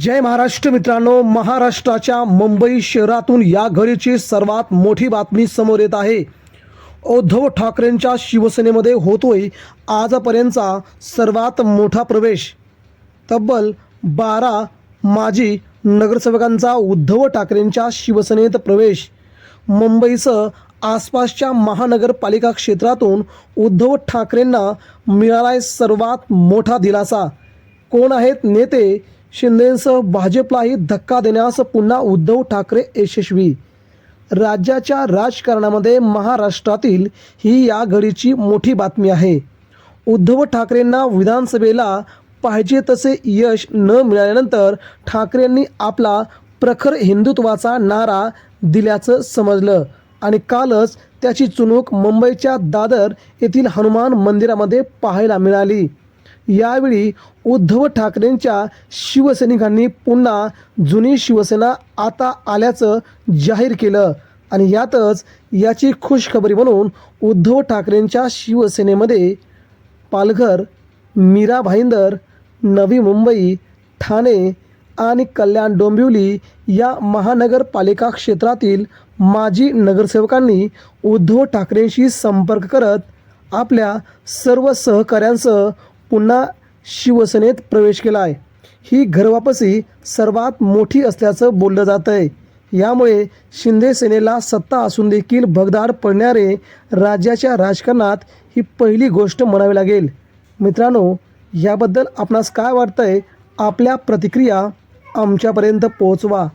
जय महाराष्ट्र मित्रांनो महाराष्ट्राच्या मुंबई शहरातून या घडीची सर्वात मोठी बातमी समोर येत आहे. उद्धव ठाकरेंच्या शिवसेनेमध्ये होतोय आजपर्यंतचा सर्वात मोठा प्रवेश. तब्बल बारा माजी नगरसेवकांचा उद्धव ठाकरेंच्या शिवसेनेत प्रवेश. मुंबईसह आसपासच्या महानगरपालिका क्षेत्रातून उद्धव ठाकरेंना मिळालाय सर्वात मोठा दिलासा. कोण आहेत नेते? शिंदेसह भाजपलाही धक्का देण्यास पुन्हा उद्धव ठाकरे यशस्वी. राज्याच्या राजकारणामध्ये महाराष्ट्रातील ही या घडीची मोठी बातमी आहे. उद्धव ठाकरेंना विधानसभेला पाहिजे तसे यश न मिळाल्यानंतर ठाकरेंनी आपला प्रखर हिंदुत्वाचा नारा दिल्याचं समजलं आणि कालच त्याची चुणूक मुंबईच्या दादर येथील हनुमान मंदिरामध्ये पाहायला मिळाली. यावेळी उद्धव ठाकरेंच्या शिवसैनिकांनी पुन्हा जुनी शिवसेना आता आल्याचं जाहीर केलं. आणि यातच याची खुशखबरी म्हणून उद्धव ठाकरेंच्या शिवसेनेमध्ये पालघर मीरा भाईंदर नवी मुंबई ठाणे आणि कल्याण डोंबिवली या महानगरपालिका क्षेत्रातील माजी नगरसेवकांनी उद्धव ठाकरेंशी संपर्क करत आपल्या सर्व सहकाऱ्यांसह पुन्हा शिवसेनेत प्रवेश केला आहे. ही घरवापसी सर्वात मोठी असल्याचं बोललं जात आहे. यामुळे शिंदे सेनेला सत्ता असून देखील भगदाड पडणारे राज्याच्या राजकारणात ही पहिली गोष्ट म्हणावी लागेल. मित्रांनो याबद्दल आपणास काय वाटतंय? आपल्या प्रतिक्रिया आमच्यापर्यंत पोहोचवा.